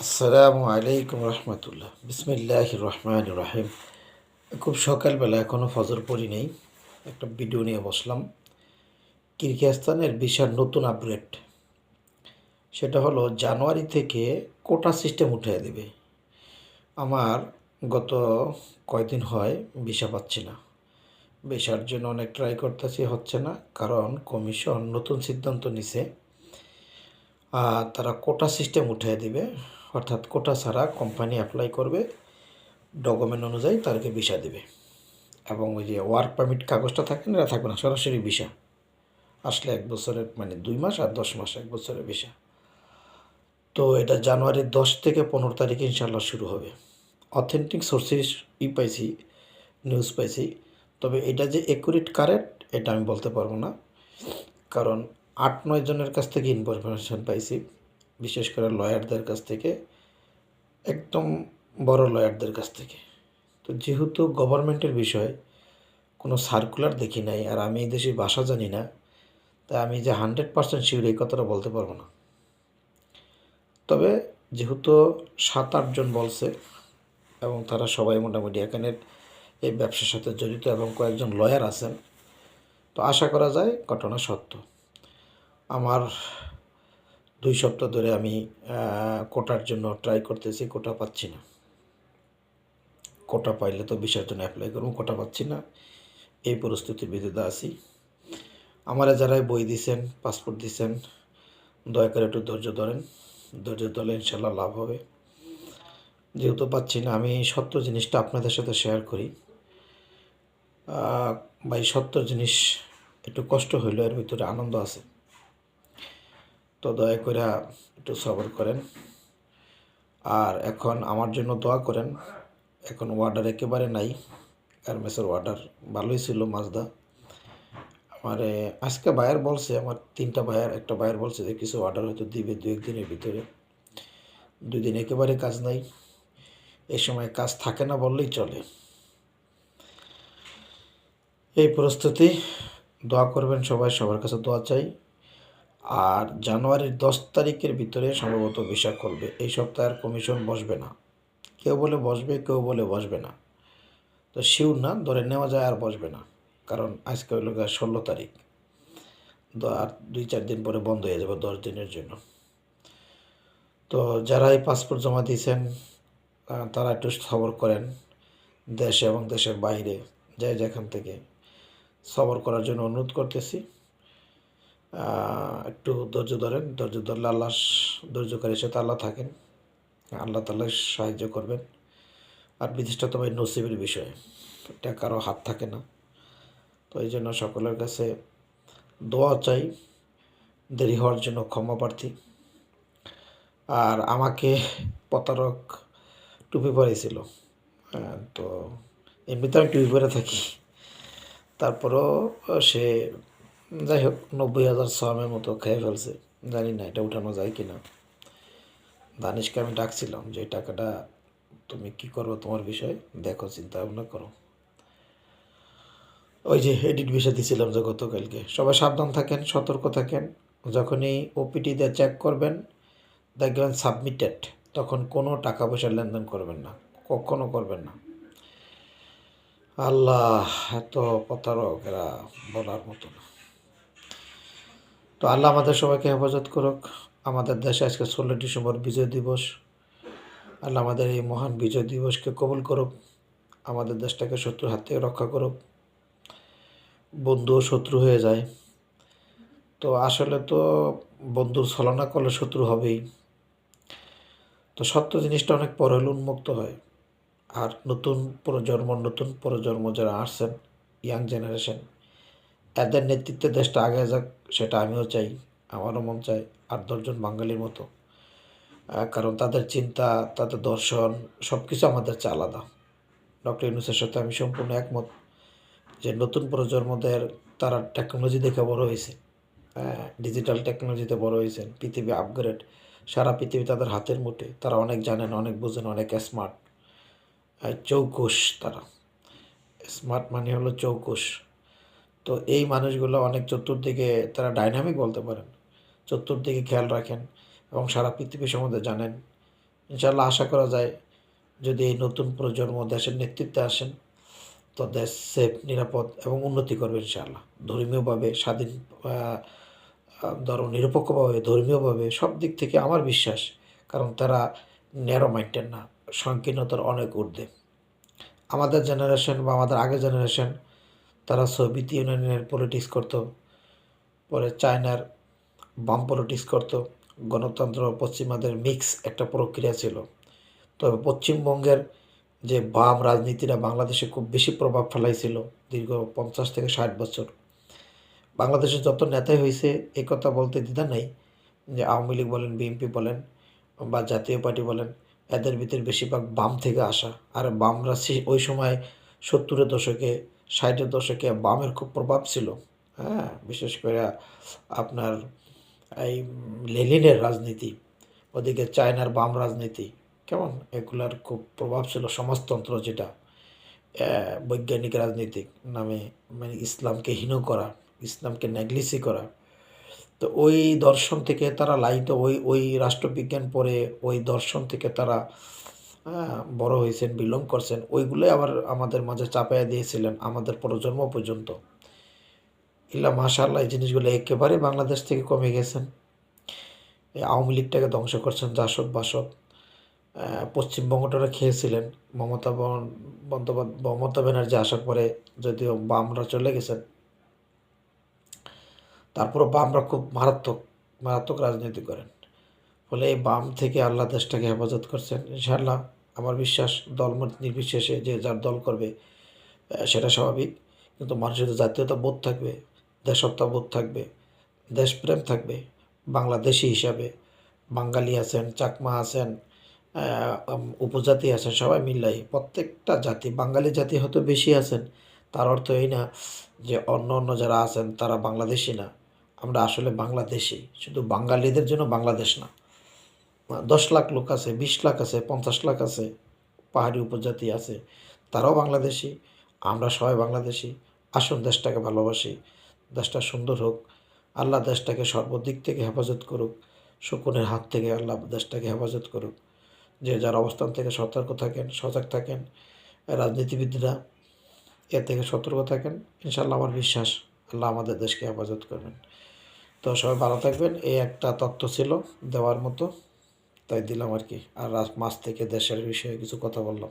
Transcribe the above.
আসসালামু আলাইকুম রহমতুল্লাহ। বিসমিল্লাহ রহমান রাহিম। খুব সকালবেলা এখনও ফজর পড়ি নেই। একটা ভিডিও নিয়ে বসলাম। কিরগিজস্তানের বিশাল নতুন আপগ্রেড। সেটা হলো জানুয়ারি থেকে কোটা সিস্টেম উঠিয়ে দেবে। আমার গত কয়দিন হয় ভিসা পাচ্ছি না। ভিসার জন্য অনেক ট্রাই করতেছি, হচ্ছে না। কারণ কমিশন নতুন সিদ্ধান্ত নিছে। তারা কোটা সিস্টেম উঠিয়ে দিবে, অর্থাৎ কোটা ছাড়া কোম্পানি অ্যাপ্লাই করবে ডকুমেন্ট অনুযায়ী তাদেরকে ভিসা দেবে। এবং ওই যে ওয়ার্ক পারমিট কাগজটা থাকে না থাকবে না, সরাসরি ভিসা আসলে এক বছরের মানে দুই মাস আর দশ মাস এক বছরের ভিসা তো এটা জানুয়ারির দশ থেকে পনেরো তারিখে ইনশাল্লাহ শুরু হবে। অথেন্টিক সোর্সেস ই পাইছি নিউজ পাইছি। তবে এটা যে একুরেট কারেক্ট এটা আমি বলতে পারব না। কারণ আট নয় জনের কাছ থেকে ইনফরমেশন পাইছি, বিশেষ করে লয়ারদের কাছ থেকে, একদম বড় লয়ারদের কাছ থেকে। তো যেহেতু গভর্নমেন্টের বিষয়, কোনো সার্কুলার দেখি নাই, আর আমি এই দেশের ভাষা জানি না, তাই আমি যে হান্ড্রেড পার্সেন্ট শিওর এই কথাটা বলতে পারব না। তবে যেহেতু সাত আটজন বলছে, এবং তারা সবাই মোটামুটি এখানের এই ব্যবসার সাথে জড়িত, এবং কয়েকজন লয়ার আছেন, তো আশা করা যায় ঘটনা সত্য। আমার দুই সপ্তাহ ধরে আমি কোটার জন্য ট্রাই করতেছি, কোটা পাচ্ছি না। কোটা পাইলে তো বিষয়ের জন্য অ্যাপ্লাই করব, কোটা পাচ্ছি না। এই পরিস্থিতির ভিতরে আছি। আমারা যারাই বই দিছেন পাসপোর্ট দিছেন, দয়া করে একটু ধৈর্য ধরেন। ধৈর্য ধরলে ইনশাল্লাহ লাভ হবে। যেহেতু পাচ্ছি না, আমি সত্য জিনিসটা আপনাদের সাথে শেয়ার করি। ভাই, সত্য জিনিস একটু কষ্ট হইলেও এর ভিতরে আনন্দ আছে। তো দয়া করে একটু সবর করেন। আর এখন আমার জন্য দোয়া করেন। এখন ওয়ার্ডার একেবারে নাই। গার্মেন্টসের ওয়ার্ডার ভালোই ছিল মাজদা। আমার, আজকে বায়ার বলছে, আমার তিনটা বায়ার একটা বায়ার বলছে যে কিছু অর্ডার হয়তো দিবে দু একদিনের ভিতরে। দুই দিন একেবারে কাজ নাই। এই সময় কাজ থাকে না বললেই চলে। এই প্রস্তুতি, দোয়া করবেন সবাই, সবার কাছে দোয়া চাই। আর জানুয়ারির দশ তারিখের ভিতরে সম্ভবত ভিসা করবে। এই সপ্তাহের কমিশন বসবে না। কেউ বলে বসবে, কেউ বলে বসবে না। তো শিউর না, ধরে নেওয়া যায় আর বসবে না। কারণ আজকে গিয়ে ষোলো তারিখ। আর দুই চার দিন পরে বন্ধ হয়ে যাবে দশ দিনের জন্য। তো যারা এই পাসপোর্ট জমা দিয়েছেন তারা একটু সবর করেন। দেশে এবং দেশের বাইরে যাই যেখান থেকে সবর করার জন্য অনুরোধ করতেছি। একটু ধৈর্য ধরেন, ধৈর্য ধরলে আল্লাহ ধৈর্যকারী সাথে আল্লাহ থাকেন। আল্লাহ তাল্লাহ সাহায্য করবেন। আর বিদেশটা তো ভাই নসিবের বিষয়, এটা কারও হাত থাকে না। তো এই জন্য সকলের কাছে দোয়া চাই, দেরি হওয়ার জন্য ক্ষমা প্রার্থী। আর আমাকে প্রতারক টুপি পরেছিল তো এমনিতে আমি টুপি পরে থাকি। তারপরেও সে যাই হোক নব্বই হাজার সামের মতো খেয়ে ফেলছে। জানি না এটা উঠানো যায় কি না দানিশকে আমি ডাকছিলাম যে টাকাটা তুমি কি করব তোমার বিষয়ে? দেখো, চিন্তা ভাবনা করো। ওই যে এডিট বিষয় দিয়েছিলাম যে, গতকালকে। সবাই সাবধান থাকেন, সতর্ক থাকেন। যখনই ওপিটিতে চেক করবেন, দেখবেন সাবমিটেড তখন কোনো টাকা পয়সার লেনদেন করবেন না। কখনো করবেন না। আল্লাহ, এত প্রতারক এরা বলার মতো না। তো আল্লাহ আমাদের সবাইকে হেফাজত করুক। আমাদের দেশে আজকে ষোলো ডিসেম্বর বিজয় দিবস। আল্লাহ আমাদের এই মহান বিজয় দিবসকে কবুল করুক। আমাদের দেশটাকে শত্রুর হাত থেকে রক্ষা করুক। বন্ধু শত্রু হয়ে যায়। তো আসলে তো বন্ধুর ছলনা করলে শত্রু হবেই। তো সত্য জিনিসটা অনেক পরে উন্মুক্ত হয়। আর নতুন প্রজন্ম নতুন প্রজন্ম যারা আসছেন ইয়াং জেনারেশন এদের নেতৃত্বে দেশটা আগে যাক, সেটা আমিও চাই, আমারও মন চাই আর দশজন বাঙালির মতো। কারণ তাদের চিন্তা, তাদের দর্শন সব কিছু আমাদের চেয়ে আলাদা। ডক্টর ইউনুসের সাথে আমি সম্পূর্ণ একমত যে নতুন প্রজন্মদের তারা টেকনোলজি দেখে বড় হয়েছে। হ্যাঁ ডিজিটাল টেকনোলজিতে বড় হয়েছেন, পৃথিবী আপগ্রেড সারা পৃথিবী তাদের হাতের মুঠে। তারা অনেক জানেন, অনেক বোঝেন, অনেক স্মার্ট চৌকুশ তারা। স্মার্ট মানে হলো চৌকুশ। তো এই মানুষগুলো অনেক চতুর্দিকে তারা ডাইনামিক বলতে পারেন। চতুর্দিকে খেয়াল রাখেন এবং সারা পৃথিবী সম্বন্ধে জানেন। ইনশাল্লাহ আশা করা যায় যদি এই নতুন প্রজন্ম দেশের নেতৃত্বে আসেন, তো দেশ সেফ নিরাপদ এবং উন্নতি করবে ইনশাআল্লাহ। ধর্মীয়ভাবে, স্বাধীন ধরো নিরপেক্ষভাবে, ধর্মীয়ভাবে সব দিক থেকে আমার বিশ্বাস, কারণ তারা ন্যারো মাইন্ডের না, সংকীর্ণতার অনেক ঊর্ধ্বে। আমাদের জেনারেশন বা আমাদের আগের জেনারেশন তারা সোভিয়েত ইউনিয়নের পলিটিক্স করতো, পরে চায়নার বাম পলিটিক্স করতো, গণতন্ত্র পশ্চিমাদের মিক্স একটা প্রক্রিয়া ছিল। তবে পশ্চিমবঙ্গের যে বাম রাজনীতিটা বাংলাদেশে খুব বেশি প্রভাব ফেলাইছিল দীর্ঘ পঞ্চাশ থেকে ষাট বছর। বাংলাদেশে যত নেতাই হয়েছে এই কথা বলতে দ্বিধা নেই যে আওয়ামী লীগ বলেন, বিএনপি বলেন বা জাতীয় পার্টি বলেন, এদের ভিতরে বেশিরভাগ বাম থেকে আসা। আর বামরা ওই সময় সত্তরের দশকে ষাটের দশকে বামের খুব প্রভাব ছিল হ্যাঁ? বিশেষ করে আপনার এই লেলিনের রাজনীতি, ওদিকে চায়নার বাম রাজনীতি, কেমন? এগুলার খুব প্রভাব ছিল সমাজতন্ত্র যেটা বৈজ্ঞানিক রাজনীতিক নামে মানে ইসলামকে হীন করা, ইসলামকে নেগলিসি করা। তো ওই দর্শন থেকে তারা লাইত ওই ওই রাষ্ট্রবিজ্ঞান পড়ে, ওই দর্শন থেকে তারা বড় হয়েছেন বিলং করছেন, ওইগুলোই আবার আমাদের মাঝে চাপাইয়া দিয়েছিলেন আমাদের প্রজন্ম পর্যন্ত। ইল্লা মাশাআল্লাহ, এই জিনিসগুলো একেবারে বাংলাদেশ থেকে কমে গেছেন। এই আওয়ামী লীগটাকে ধ্বংস করছেন জাসদ বাসদ। পশ্চিমবঙ্গটারা খেয়েছিলেন মমতা বন্দ্যোপাধ্যায় মমতা ব্যানার্জি আসার পরে যদিও বামরা চলে গেছেন। তারপরও বামরা খুব মারাত্মক মারাত্মক রাজনীতি করেন। ফলে বাম থেকে আল্লাহ দেশটাকে হেফাজত করছেন। ইনশাআল্লাহ আমার বিশ্বাস, দলমত নির্বিশেষে যে যার দল করবে সেটা স্বাভাবিক। কিন্তু মানুষের জাতীয়তা বোধ থাকবে দেশত্ব বোধ থাকবে, দেশপ্রেম থাকবে, বাংলাদেশি হিসাবে। বাঙালি আছেন, চাকমা আছেন উপজাতি আছেন, সবাই মিল্লাই। প্রত্যেকটা জাতি, বাঙালি জাতি হয়তো বেশি আছেন, তার অর্থ এই না যে অন্য অন্য যারা আছেন, তারা বাংলাদেশি না। আমরা আসলে বাংলাদেশি, শুধু বাঙালিদের জন্য বাংলাদেশ না। দশ লাখ লোক আছে, বিশ লাখ আছে, পঞ্চাশ লাখ আছে, পাহাড়ি উপজাতি আছে, তারাও বাংলাদেশি, আমরা সবাই বাংলাদেশি। আসুন দেশটাকে ভালোবাসি, দেশটা সুন্দর হোক, আল্লাহ দেশটাকে সর্বদিক থেকে হেফাজত করুক, শকুনের হাত থেকে আল্লাহ দেশটাকে হেফাজত করুক। যে যার অবস্থান থেকে সতর্ক থাকেন, সজাগ থাকেন, রাজনীতিবিদরা এ থেকে সতর্ক থাকেন ইনশাল্লাহ আমার বিশ্বাস আল্লাহ আমাদের দেশকে হেফাজত করবেন। তো সবাই ভালো থাকবেন, এই একটা তথ্য ছিল দেওয়ার মতো। তাই দিলাম আর কি। আর মাছ থেকে দেশের বিষয়ে কিছু কথা বললাম।